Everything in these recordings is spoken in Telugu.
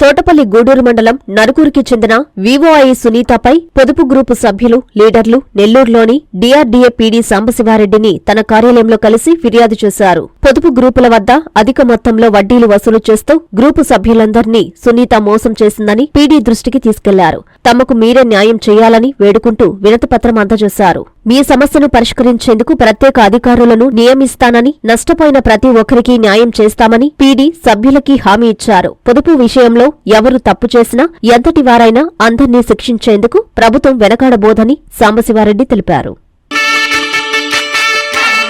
తోటపల్లి గూడూరు మండలం నరుకూరుకి చెందిన వివోఐ సునీతపై పొదుపు గ్రూపు సభ్యులు లీడర్లు నెల్లూరులోని డీఆర్డీఏ పీడీ సాంబశివారెడ్డిని తన కార్యాలయంలో కలిసి ఫిర్యాదు చేశారు. పొదుపు గ్రూపుల వద్ద అధిక మొత్తంలో వడ్డీలు వసూలు చేస్తూ గ్రూపు సభ్యులందరినీ సునీత మోసం చేసిందని పీడీ దృష్టికి తీసుకెళ్ళారు. తమకు మీరే న్యాయం చేయాలని వేడుకుంటూ వినతిపత్రం అందజేశారు. మీ సమస్యను పరిష్కరించేందుకు ప్రత్యేక అధికారులను నియమిస్తానని నష్టపోయిన ప్రతి ఒక్కరికి న్యాయం చేస్తామని పీడీ సభ్యులకి హామీ ఇచ్చారు. పొదుపు విషయంలో ఎవరు తప్పు చేసినా ఎంతటి వారైనా అందర్నీ శిక్షించేందుకు ప్రభుత్వం వెనకాడబోదని సాంబశివారెడ్డి తెలిపారు.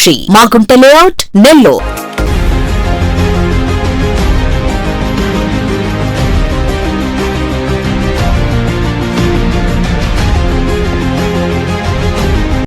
సాక్షి. మాగుంట లేఅవుట్ నెల్లూరు.